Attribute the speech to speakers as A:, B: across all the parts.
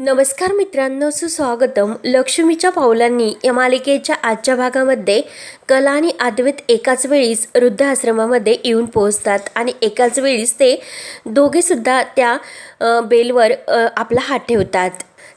A: नमस्कार मित्रांनो सुस्वागतम. लक्ष्मीच्या पावलांनी या मालिकेच्या आजच्या भागामध्ये कला आणि अद्वैत एकाच वेळीस वृद्ध आश्रमामध्ये येऊन पोहोचतात आणि एकाच वेळीस ते दोघेसुद्धा त्या बेलवर आपला हात ठेवतात.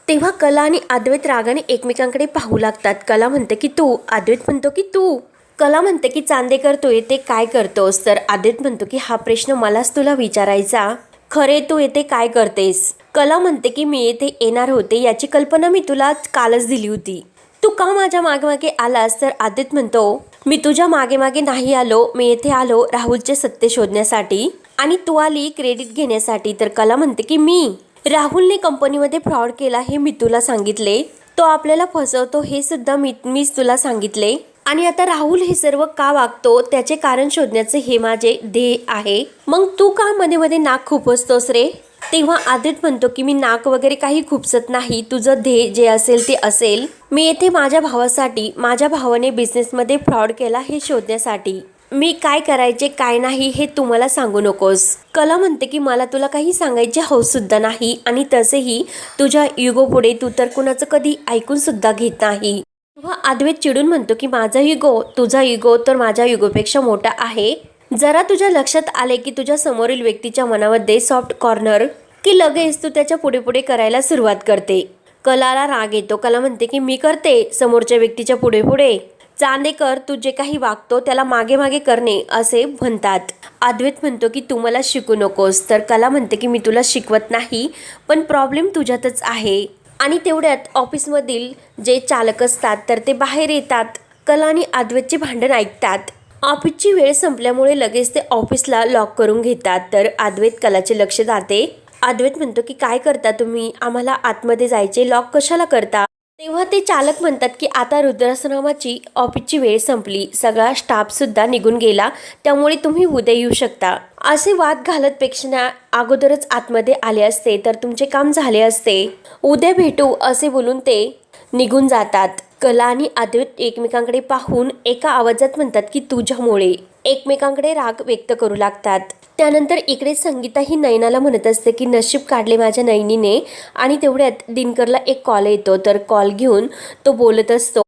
A: तेव्हा कला आणि अद्वैत रागाने एकमेकांकडे पाहू लागतात. कला म्हणते की तू अद्वैत म्हणतो की तू. कला म्हणते की चांदेकर तू येते काय करतोस? तर अद्वैत म्हणतो की हा प्रश्न मलाच तुला विचारायचा. खरे तू येते काय करतेस? कला म्हणते की मी येथे येणार होते याची कल्पना मी तुला कालच दिली होती. तू का माझ्या मागे मागे आलास? तर आदित्य म्हणतो मी तुझ्या मागे मागे नाही आलो. मी येथे आलो राहुलचे सत्य शोधण्यासाठी आणि तू आली क्रेडिट घेण्यासाठी. तर कला म्हणते की मी राहुलने कंपनीमध्ये फ्रॉड केला हे मी तुला सांगितले. तो आपल्याला फसवतो हे सुद्धा मी मीच तुला सांगितले. आणि आता राहुल हे सर्व का वागतो? त्याचे कारण शोधण्याचे हे माझे ध्येय आहे. मग तू का मध्ये मध्ये नाक खुपसतोस रे? तेव्हा आदित म्हणतो की मी नाक वगैरे काही खुपसत नाही. तुझं ध्येय जे असेल ते असेल. मी येथे माझ्या भावासाठी माझ्या भावाने बिझनेसमध्ये फ्रॉड केला हे शोधण्यासाठी. मी काय करायचे काय नाही हे तू मला सांगू नकोस. कला म्हणते की मला तुला काही सांगायचे हौसुद्धा नाही आणि तसेही तुझ्या युगो पुढे तू तर कुणाचं कधी ऐकूनसुद्धा घेत नाही. व अद्वैत चिडून म्हणतो की माझा युगो तुझा युगो तर माझ्या युगोपेक्षा मोठा आहे. जरा तुझ्या लक्षात आले की तुझ्या समोरील व्यक्तीच्या मनामध्ये सॉफ्ट कॉर्नर की लगेच तू त्याच्या पुढे पुढे करायला सुरुवात करते. कलाला राग येतो. कला म्हणते की मी करते समोरच्या व्यक्तीच्या पुढे पुढे. चांदेकर तू जे काही वागतो त्याला मागे मागे करणे असे म्हणतात. अद्वैत म्हणतो की तू मला शिकू नकोस. तर कला म्हणते की मी तुला शिकवत नाही पण प्रॉब्लेम तुझ्यातच आहे. आणि तेवढ्यात ऑफिसमधील जे चालक असतात तर ते बाहेर येतात. कला आणि अद्वैतचे भांडण ऐकतात. ऑफिसची वेळ संपल्यामुळे लगेच ते ऑफिसला लॉक करून घेतात. तर अद्वैत कलाचे लक्ष जाते अद्वैत म्हणतो की काय करता तुम्ही? आम्हाला आतमध्ये जायचे. लॉक कशाला करता? तेव्हा ते चालक म्हणतात की आता रुद्रासनामाची ऑफिसची वेळ संपली. सगळा स्टाफ सुद्धा निघून गेला. त्यामुळे तुम्ही उद्या येऊ शकता. असे वाद घालत पेक्षा अगोदरच आतमध्ये आले असते. तर तुमचे काम झाले असते. उद्या भेटू असे बोलून ते निघून जातात. कला आणि अद्वैत एकमेकांकडे पाहून एका आवाजात म्हणतात की तुझ्यामुळे. एकमेकांकडे राग व्यक्त करू लागतात. त्यानंतर इकडे संगीता ही नयनाला म्हणत असते की नशीब काढले माझ्या नयनीने आणि तेवढ्यात दिनकरला एक कॉल येतो. तर कॉल घेऊन तो बोलत असतो.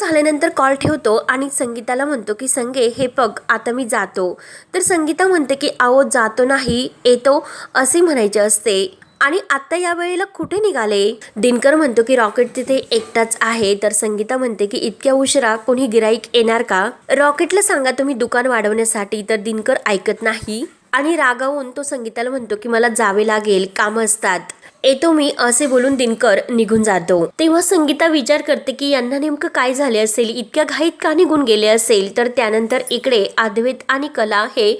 A: झाल्यानंतर कॉल ठेवतो आणि संगीताला म्हणतो की संगे हे बघ आता मी जातो. तर संगीता म्हणते की आहो जातो नाही येतो असे म्हणायचे असते. आणि आत्ता या वेळेला कुठे निघाले? दिनकर म्हणतो की रॉकेट तिथे एकटाच आहे. तर संगीता म्हणते की इतक्या उशिरा कोणी गिराईक येणार का? रॉकेटला सांगा तुम्ही दुकान वाढवण्यासाठी. तर दिनकर ऐकत नाही आणि रागावून तो संगीताला म्हणतो की मला जावे लागेल काम असतात. येतो मी असे बोलून दिनकर निघून जातो. तेव्हा संगीता विचार करते की यांना नेमकं काय झाले असेल? इतक्या घाईत का निघून गेले असेल? तर त्यानंतर इकडे अद्वैत आणि कला हे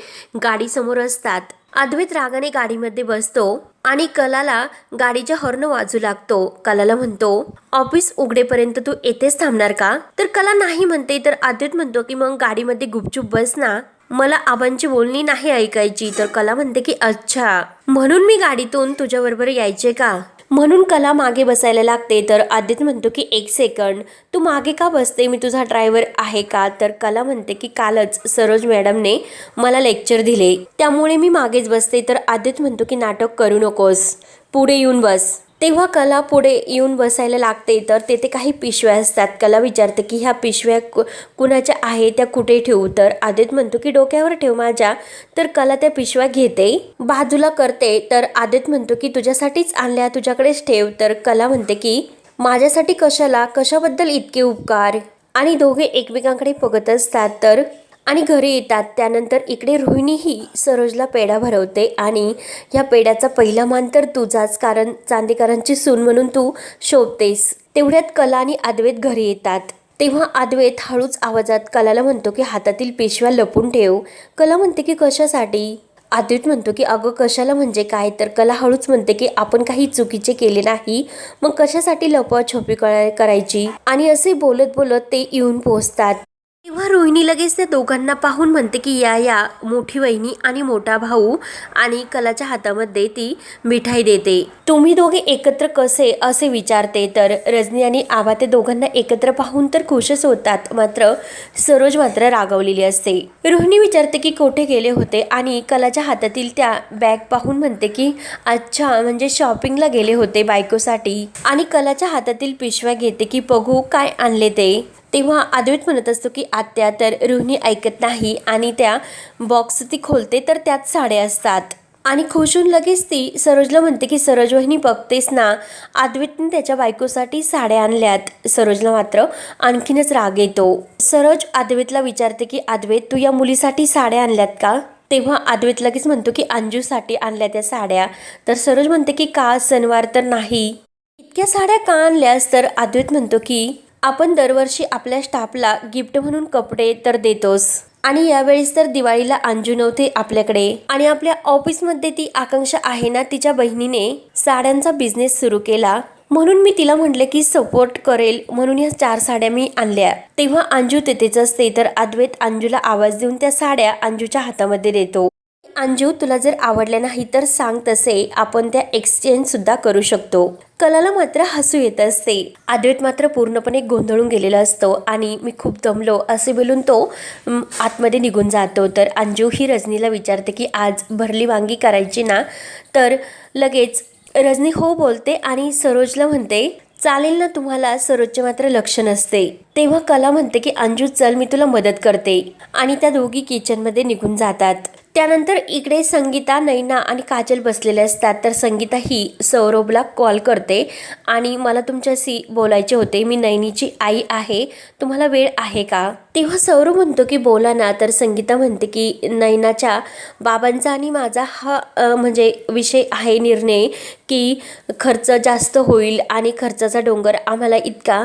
A: गाडीसमोर असतात. अद्वैत रागाने गाडीमध्ये बसतो. आणि कलाला गाडीच्या हॉर्न वाजू लागतो. कलाला म्हणतो ऑफिस उघडेपर्यंत तू येथेच थांबणार का? तर कला नाही म्हणते तर आदित्य म्हणतो की मग गाडीमध्ये गुपचूप बस ना. मला आबांची बोलणी नाही ऐकायची. तर कला म्हणते की अच्छा. म्हणून मी गाडीतून तुझ्याबरोबर यायचे का? म्हणून कला मागे बसायला लागते. तर आदित्य म्हणतो की एक सेकंड तू मागे का बसते? मी तुझा ड्रायव्हर आहे का? तर कला म्हणते की कालच सरोज मॅडमने मला लेक्चर दिले. त्यामुळे मी मागेच बसते. तर आदित्य म्हणतो की नाटक करू नकोस. पुढे येऊन बस. तेव्हा कला पुढे येऊन बसायला लागते तर तेथे काही पिशव्या असतात. कला विचारते की ह्या पिशव्या कु कुणाच्या आहे त्या कुठे ठेवू? तर आदित्य म्हणतो की डोक्यावर ठेव माझ्या. तर कला त्या पिशव्या घेते बाजूला करते. तर आदित्य म्हणतो की तुझ्यासाठीच आणल्या तुझ्याकडेच ठेव. तर कला म्हणते की माझ्यासाठी कशाला? कशाबद्दल इतके उपकार? आणि दोघे एकमेकांकडे बघत असतात. तर आणि घरी येतात. त्यानंतर इकडे रोहिणीही सरोजला पेढा भरवते आणि ह्या पेढ्याचा पहिला मान तर तुझाच कारण चांदेकरांची सून म्हणून तू शोभतेस. तेवढ्यात कला आणि अद्वैत घरी येतात. तेव्हा अद्वैत हळूच आवाजात कलाला म्हणतो की हातातील पेशव्या लपून ठेव. कला म्हणते की कशासाठी? अद्वैत म्हणतो की अगं कशाला म्हणजे काय? तर कला हळूच म्हणते की आपण काही चुकीचे केले नाही मग कशासाठी लपवा छोपी करायची? आणि असे बोलत बोलत ते येऊन पोहोचतात. तेव्हा रोहिणी लगेच त्या दोघांना पाहून म्हणते की या या मोठी वहिनी आणि मोठा भाऊ आणि कलाच्या हातामध्ये ती मिठाई देते. तुम्ही दोघे एकत्र कसे? असे विचारते. तर रजनी आणि आभा ते दोघांना एकत्र पाहून तर खुशच होतात मात्र सरोज मात्र रागवलेली असते. रोहिणी विचारते की कोठे गेले होते? आणि कलाच्या हातातील त्या बॅग पाहून म्हणते की अच्छा म्हणजे शॉपिंगला गेले होते बायकोसाठी. आणि कलाच्या हातातील पिशव्या घेते की बघू काय आणले ते? तेव्हा अद्वैत म्हणत असतो की आत्या तर रोहिणी ऐकत नाही आणि त्या बॉक्स ती खोलते तर त्यात साड्या असतात. आणि खुश होऊन लगेच ती सरोजला म्हणते की सरोज वहिनी बघतेस ना अद्वैतने त्याच्या बायकोसाठी साड्या आणल्यात. सरोजला मात्र आणखीनच राग येतो. सरोज अद्वैतला विचारते की अद्वैत तू या मुलीसाठी साड्या आणल्यात का? तेव्हा अद्वैत लगेच म्हणतो की अंजूसाठी आणल्या त्या साड्या. तर सरोज म्हणते की का? सणवार तर नाही. इतक्या साड्या का आणल्यास? तर अद्वैत म्हणतो की आपण दरवर्षी आपल्या स्टाफला गिफ्ट म्हणून कपडे तर देतोच. आणि यावेळेस तर दिवाळीला अंजू नव्हते आपल्याकडे. आणि आपल्या ऑफिसमध्ये ती आकांक्षा आहे ना तिच्या बहिणीने साड्यांचा बिझनेस सुरू केला. म्हणून मी तिला म्हटले की सपोर्ट करेल म्हणून या चार साड्या मी आणल्या. तेव्हा अंजू तेथेच असते तर अद्वैत अंजूला आवाज देऊन त्या साड्या अंजूच्या हातामध्ये देतो. अंजू तुला जर आवडल्या नाही तर सांग तसे. आपण त्या एक्सचेंज सुद्धा करू शकतो. कलाला मात्र हसू येत असते. अद्वैत मात्र पूर्णपणे गोंधळून गेलेला असतो आणि मी खूप दमलो असे बोलून तो आतमध्ये निघून जातो. तर अंजू ही रजनीला विचारते की आज भरली वांगी करायची ना? तर लगेच रजनी हो बोलते आणि सरोजला म्हणते चालेल ना तुम्हाला सरोजचे मात्र लक्ष नसते. तेव्हा कला म्हणते की अंजू चल मी तुला मदत करते. आणि त्या दोघी किचनमध्ये निघून जातात. त्यानंतर इकडे संगीता नैना आणि काजल बसलेले असतात. तर संगीता ही सौरभला कॉल करते आणि मला तुमच्याशी बोलायचे होते. मी नैनीची आई आहे. तुम्हाला वेळ आहे का? तेव्हा सौरभ म्हणतो की बोला ना. तर संगीता म्हणते की नैनाच्या बाबांचा आणि माझा हा म्हणजे विषय आहे निर्णय की खर्च जास्त होईल आणि खर्चाचा डोंगर आम्हाला इतका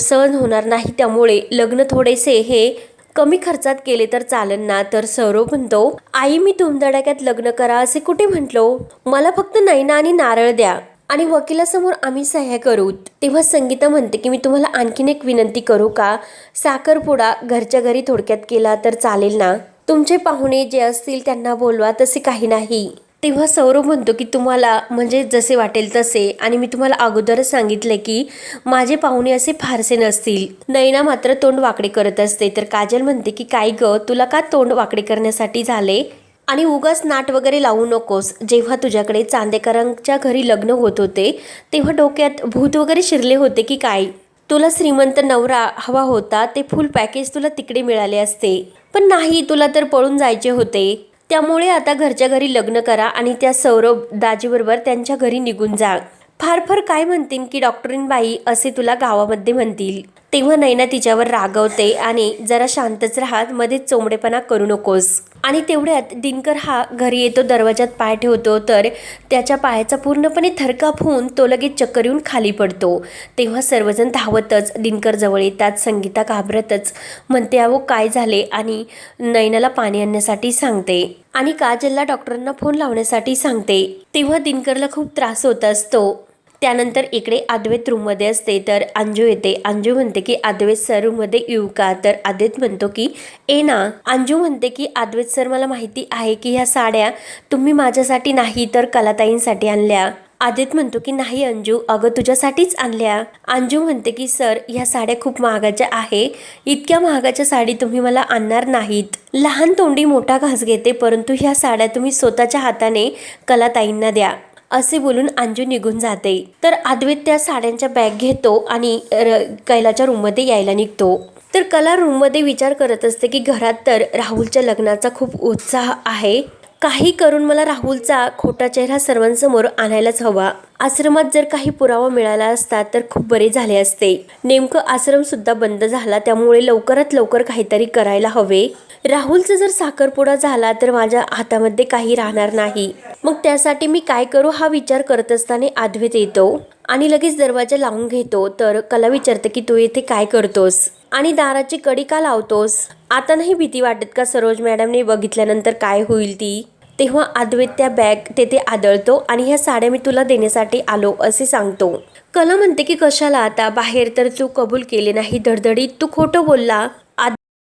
A: सहन होणार नाही नाही त्यामुळे लग्न थोडेसे हे कमी खर्चात केले तर चालेल ना? तर सौरव म्हणतो आई मी धुमधडाक्यात लग्न करा असे कुठे म्हटलो? मला फक्त नैना आणि नारळ द्या आणि वकिलासमोर आम्ही सह्या करू. तेव्हा संगीता म्हणते की मी तुम्हाला आणखीन एक विनंती करू का? साखरपुडा घरच्या घरी थोडक्यात केला तर चालेल ना? तुमचे पाहुणे जे असतील त्यांना बोलवा तसे काही नाही. तेव्हा सौरभ म्हणतो की तुम्हाला म्हणजे जसे वाटेल तसे. आणि मी तुम्हाला अगोदरच सांगितले की माझे पाहुणे असे फारसे नसतील. नैना मात्र तोंड वाकडे करत असते. तर काजल म्हणते की काय ग तुला का तोंड वाकडे करण्यासाठी झाले? आणि उगाच नाट वगैरे लावू नकोस. जेव्हा तुझ्याकडे चांदेकरांच्या घरी लग्न होत होते तेव्हा डोक्यात भूत वगैरे शिरले होते की काय? तुला श्रीमंत नवरा हवा होता ते फुल पॅकेज तुला तिकडे मिळाले असते. पण नाही तुला तर पळून जायचे होते. त्यामुळे आता घरच्या घरी लग्न करा आणि त्या सौरभ दाजीबरोबर त्यांच्या घरी निघून जा फार फार काय म्हणतील की डॉक्टरीन बाई असे तुला गावामध्ये म्हणतील? तेव्हा नैना तिच्यावर रागवते आणि जरा शांतच राहत मध्ये चोंबडेपणा करू नकोस. आणि तेवढ्यात दिनकर हा घरी येतो दरवाजात पाय ठेवतो तर त्याच्या पायाचा पूर्णपणे थरकाप होऊन तो लगेच चक्कर येऊन खाली पडतो. तेव्हा सर्वजण धावतच दिनकर जवळ येतात संगीता घाबरतच म्हणते अहो काय झाले? आणि नैनाला पाणी आणण्यासाठी सांगते. आणि काजलला डॉक्टरांना फोन लावण्यासाठी सांगते. तेव्हा दिनकरला खूप त्रास होत असतो. त्यानंतर इकडे अद्वैत रूममध्ये असते तर अंजू येते. अंजू म्हणते की अद्वैत सर रूममध्ये येऊ का? तर अद्वैत म्हणतो की ए ना. अंजू म्हणते की अद्वैत सर मला माहिती आहे की ह्या साड्या तुम्ही माझ्यासाठी नाही तर कलाताईंसाठी आणल्या. आदित म्हणतो की नाही अंजू अगं तुझ्यासाठीच आणल्या. अंजू म्हणते की सर ह्या साड्या खूप महागाच्या आहे. इतक्या महागाच्या साडी तुम्ही मला आणणार नाहीत. लहान तोंडी मोठा घास घेते परंतु ह्या साड्या तुम्ही स्वतःच्या हाताने कलाताईंना द्या. असे बोलून अंजू निघून जाते. तर अद्वैत त्या साड्यांच्या बॅग घेतो आणि र- कैलाच्या रूममध्ये यायला निघतो. तर कला रूममध्ये विचार करत असते की घरात तर राहुलच्या लग्नाचा खूप उत्साह आहे. काही करून मला राहुलचा खोटा चेहरा सर्वांसमोर आणायलाच हवा. आश्रमात जर काही पुरावा मिळाला असता तर खूप बरे झाले असते. नेमकं आश्रम सुद्धा बंद झाला त्यामुळे लवकरात लवकर काहीतरी करायला हवे. राहुलचा जर साखरपुडा झाला तर माझ्या हातामध्ये काही राहणार नाही. मग त्यासाठी मी काय करू हा विचार करत असताना आधवेत येतो आणि लगेच दरवाजा लावून घेतो. तर कला विचारते की तू येथे काय करतोस? आणि दाराची कडी का लावतोस? आता नाही भीती वाटत का सरोज मॅडमने बघितल्यानंतर काय होईल ती? तेव्हा अद्वैत त्या बॅग तेथे आदळतो आणि ह्या साड्या मी तुला देण्यासाठी आलो असे सांगतो. कला म्हणते की कशाला आता बाहेर तर तू कबूल केले नाही धडधडीत तू खोटं बोलला.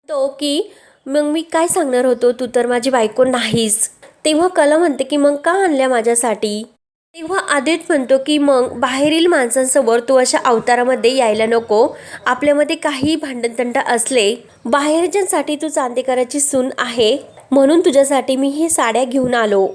A: तो की मग मी काय सांगणार होतो? तू तर माझी बायको नाहीस. तेव्हा कला म्हणते की मग का आणल्या माझ्यासाठी? तेव्हा आदित म्हणतो की मग बाहेरील माणसांसमोर तू अशा अवतारामध्ये यायला नको. आपल्यामध्ये काही भांडणतंड असले बाहेरच्यांसाठी तू चांदेकराची सून आहे. म्हणून तुझ्यासाठी मी हे साड्या घेऊन आलो.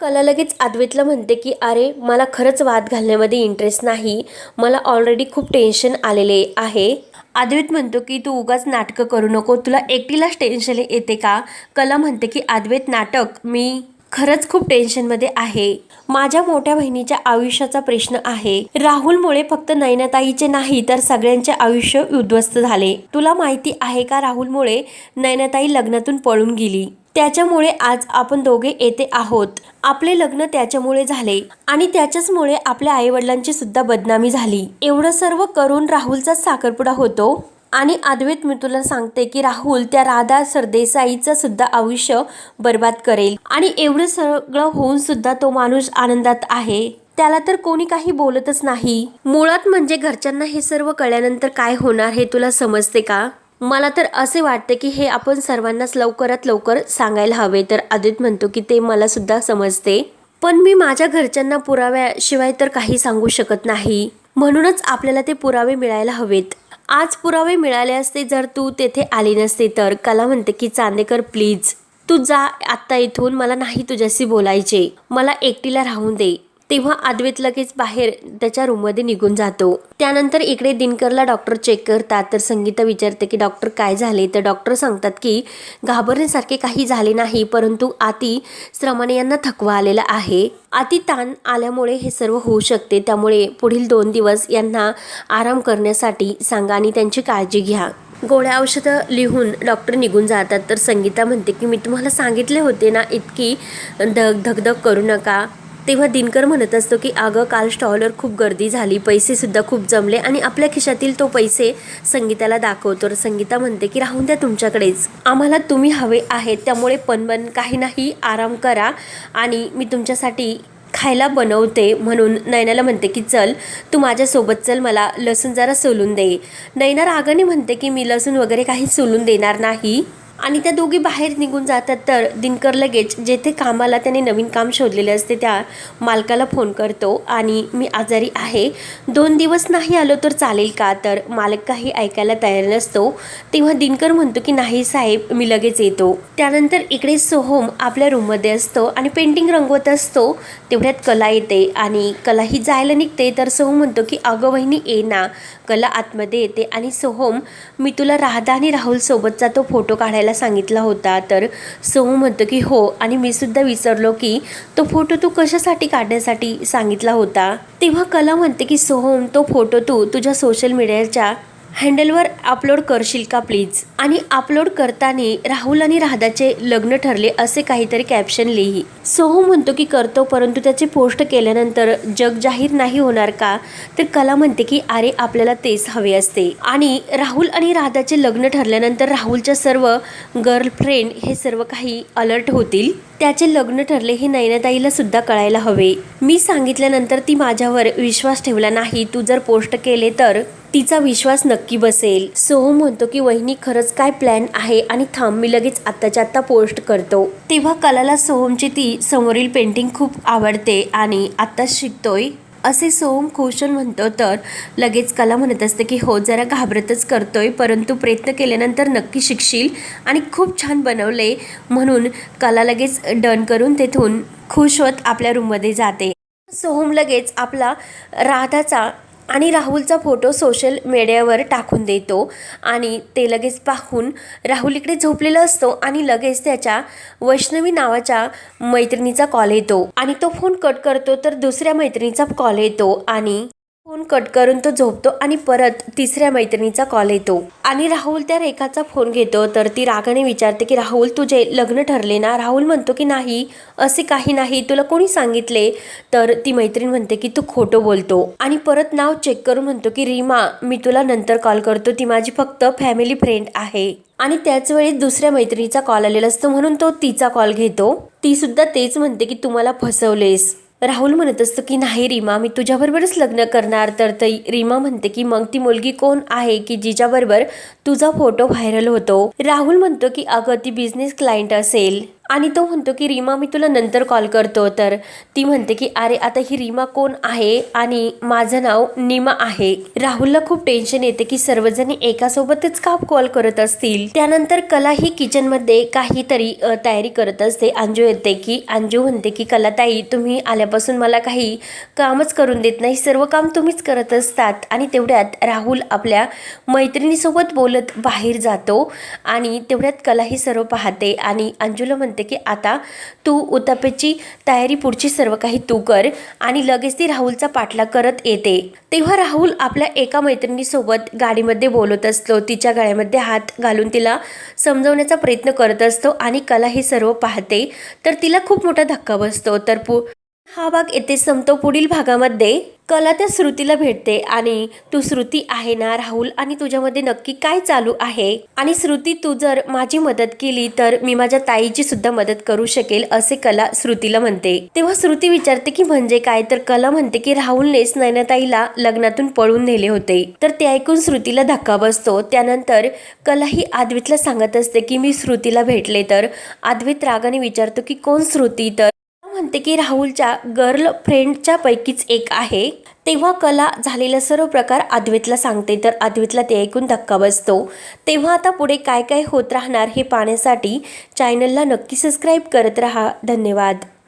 A: कला लगेच अद्वैतला म्हणते की अरे मला खरंच वाद घालण्यामध्ये इंटरेस्ट नाही. मला ऑलरेडी खूप टेन्शन आलेले आहे. अद्वैत म्हणतो की तू उगाच नाटकं करू नको. तुला एकटीलाच टेन्शन येते का? कला म्हणते की अद्वैत नाटक मी खरंच खूप टेन्शनमध्ये आहे. माझ्या मोठ्या बहिणीच्या आयुष्याचा प्रश्न आहे. राहुलमुळे फक्त नैनाताईचे नाही तर सगळ्यांचे आयुष्य उद्ध्वस्त झाले. तुला माहिती आहे का राहुलमुळे नैनाताई लग्नातून पळून गेली? त्याच्यामुळे आज आपण दोघे येथे आहोत. आपले लग्न त्याच्यामुळे झाले आणि त्याच्याचमुळे आपल्या आईवडिलांची सुद्धा बदनामी झाली. एवढं सर्व करून राहुलचाच साखरपुडा होतो आणि अद्वैत मितूला सांगते की राहुल त्या राधा सरदेसाईचं सुद्धा आयुष्य बर्बाद करेल. आणि एवढं सगळं होऊन सुद्धा तो माणूस आनंदात आहे. त्याला तर कोणी काही बोलतच नाही. मुळात म्हणजे घरच्यांना हे सर्व कळल्यानंतर काय होणार हे तुला समजते का? मला तर असे वाटते की हे आपण सर्वांनाच लवकरात लवकर सांगायला हवे. तर आदित म्हणतो की ते मला सुद्धा समजते. पण मी माझ्या घरच्यांना पुराव्याशिवाय तर काही सांगू शकत नाही. म्हणूनच आपल्याला ते पुरावे मिळायला हवेत. आज पुरावे मिळाले असते जर तू तेथे आली नसते तर. कला म्हणते की चांदेकर प्लीज तू जा आत्ता इथून. मला नाही तुझ्याशी बोलायचे. मला एकटीला राहून दे. तेव्हा अद्वैत लगेच बाहेर त्याच्या रूममध्ये निघून जातो. त्यानंतर इकडे दिनकरला डॉक्टर चेक करतात. तर संगीता विचारते की डॉक्टर काय झाले? तर डॉक्टर सांगतात की घाबरण्यासारखे काही झाले नाही परंतु आती श्रमाने यांना थकवा आलेला आहे. अति ताण आल्यामुळे हे सर्व होऊ शकते. त्यामुळे पुढील दोन दिवस यांना आराम करण्यासाठी सांगा आणि त्यांची काळजी घ्या. गोळ्या औषधं लिहून डॉक्टर निघून जातात. तर संगीता म्हणते की मी तुम्हाला सांगितले होते ना इतकी धग धगधग करू नका. तेव्हा दिनकर म्हणत असतो की अगं काल स्टॉलवर खूप गर्दी झाली. पैसेसुद्धा खूप जमले आणि आपल्या खिशातील तो पैसे संगीताला दाखवतो. तर संगीता म्हणते की राहून द्या तुमच्याकडेच. आम्हाला तुम्ही हवे आहेत. त्यामुळे पनबन काही नाही. आराम करा आणि मी तुमच्यासाठी खायला बनवते. म्हणून नैनाला म्हणते की चल तू माझ्यासोबत चल. मला लसूण जरा सोलून दे. नैना रागाने म्हणते की मी लसूण वगैरे काही सोलून देणार नाही. आणि त्या दोघी बाहेर निघून जातात तर दिनकर लगेच जेथे कामाला त्याने नवीन काम शोधलेले असते त्या मालकाला फोन करतो आणि मी आजारी आहे. दोन दिवस नाही आलो तर चालेल का? तर मालक काही ऐकायला तयार नसतो. तेव्हा दिनकर म्हणतो की नाही साहेब मी लगेच येतो. त्यानंतर इकडे सोहम आपल्या रूममध्ये असतो आणि पेंटिंग रंगवत असतो. तेवढ्यात कला येते आणि कला ही जायला निघते. तर सोहम म्हणतो की अगं वहिनी ये ना. कला आतमध्ये येते आणि सोहम मी तुला राधा आणि राहुलसोबतचा तो फोटो काढायला सांगितला होता. तर सोहम म्हणतो की हो आणि मी सुद्धा विसरलो की तो फोटो तू कशासाठी काढण्यासाठी सांगितला होता? तेव्हा कला म्हणते की सोहम तो फोटो तू तुझ्या सोशल मीडियाच्या हँडलवर अपलोड करशील का प्लीज? आणि अपलोड करताना राहुल आणि राधाचे लग्न ठरले असे काहीतरी कॅप्शन लिही. सोहम म्हणतो की करतो परंतु त्याचे पोस्ट केल्यानंतर जग जाहीर नाही होणार का? तर कला म्हणते की अरे आपल्याला तेच हवे असते. आणि राहुल आणि राधाचे लग्न ठरल्यानंतर राहुलच्या सर्व गर्लफ्रेंड हे सर्व काही अलर्ट होतील. त्याचे लग्न ठरले हे नैनताईला सुद्धा कळायला हवे. मी सांगितल्यानंतर ती माझ्यावर विश्वास ठेवला नाही. तू जर पोस्ट केले तर तिचा विश्वास नक्की बसेल. सोहम म्हणतो की वहिनी खरंच काय प्लॅन आहे आणि थांब मी लगेच आत्ताच्या आत्ता पोस्ट करतो. तेव्हा कलाला सोहमची ती समोरील पेंटिंग खूप आवडते आणि आत्ताच शिकतोय. असे सोहम खुशन म्हणतो तर लगेच कला म्हणत असते की हो जरा घाबरतच करतोय परंतु प्रयत्न केल्यानंतर नक्की शिकशील आणि खूप छान बनवले म्हणून कला लगेच डन करून तेथून खुश होत आपल्या रूममध्ये जाते. सोहम लगेच आपला राधाचा आणि राहुलचा फोटो सोशल मीडियावर टाकून देतो. आणि ते लगेच पाहून राहुल इकडे झोपलेला असतो आणि लगेच त्याच्या वैष्णवी नावाच्या मैत्रिणीचा कॉल येतो. आणि तो फोन कट करतो तर दुसऱ्या मैत्रिणीचा कॉल येतो. आणि फोन कट करून तो झोपतो आणि परत तिसऱ्या मैत्रिणीचा कॉल येतो. आणि राहुल त्या रेखाचा फोन घेतो तर ती रागाने विचारते की राहुल तुझे लग्न ठरले ना? राहुल म्हणतो की नाही असे काही नाही तुला कोणी सांगितले? तर ती मैत्रीण म्हणते की तू खोटं बोलतो. आणि परत नाव चेक करून म्हणतो की रीमा मी तुला नंतर कॉल करतो ती माझी फक्त फॅमिली फ्रेंड आहे. आणि त्याच वेळी दुसऱ्या मैत्रिणीचा कॉल आलेला असतो म्हणून तो तिचा कॉल घेतो. ती सुद्धा तेच म्हणते की तुम्हाला फसवलेस. राहुल म्हणत असतो की नाही रीमा मी तुझ्याबरोबरच लग्न करणार. तर ती रीमा म्हणते की मग ती मुलगी कोण आहे की जिच्याबरोबर तुझा फोटो व्हायरल होतो? राहुल म्हणतो की अगं ती बिझनेस क्लायंट असेल. आणि तो म्हणतो की रीमा मी तुला नंतर कॉल करतो. तर ती म्हणते की अरे आता ही रीमा कोण आहे आणि माझं नाव निमा आहे. राहुलला खूप टेन्शन येते की सर्वजणी एकासोबतच का कॉल करत असतील? त्यानंतर कला ही किचनमध्ये काहीतरी तयारी करत असते. अंजू येते की अंजू म्हणते की कलाताई तुम्ही आल्यापासून मला काही कामच करून देत नाही. सर्व काम तुम्हीच करत असतात. आणि तेवढ्यात राहुल आपल्या मैत्रिणीसोबत बोलत बाहेर जातो आणि तेवढ्यात कला ही सर्व पाहते आणि अंजूला म्हणते की आता तू उतापेची तयारी पुढची सर्व काही तू कर आणि लगेच ती राहुलचा पाठलाग करत येते. तेव्हा राहुल आपल्या एका मैत्रिणीसोबत गाडीमध्ये बोलत असतो. तिच्या गळ्यामध्ये हात घालून तिला समजवण्याचा प्रयत्न करत असतो आणि कला हे सर्व पाहते. तर तिला खूप मोठा धक्का बसतो. तर पु हा भाग येथे संपतो. पुढील भागामध्ये कला त्या श्रुतीला भेटते आणि तू श्रुती आहे ना राहुल? आणि तुझ्यामध्ये नक्की काय चालू आहे? आणि श्रुती तू जर माझी मदत केली तर मी माझ्या ताईची सुद्धा मदत करू शकेल असे कला श्रुतीला म्हणते. तेव्हा श्रुती विचारते की म्हणजे काय? तर कला म्हणते की राहुलनेच नयनाताईला लग्नातून पळून नेले होते. तर ते ऐकून श्रुतीला धक्का बसतो. त्यानंतर कला ही आद्वितला सांगत असते की मी श्रुतीला भेटले तर? आद्वित रागाने विचारतो की कोण श्रुती? तर म्हणते की राहुलच्या गर्ल फ्रेंडच्या पैकीच एक आहे. तेव्हा कला झालेला सर्व प्रकार अद्वैतला सांगते तर अद्वैतला ते ऐकून धक्का बसतो. तेव्हा आता पुढे काय काय होत राहणार हे पाहण्यासाठी चॅनलला नक्की सबस्क्राईब करत राहा. धन्यवाद.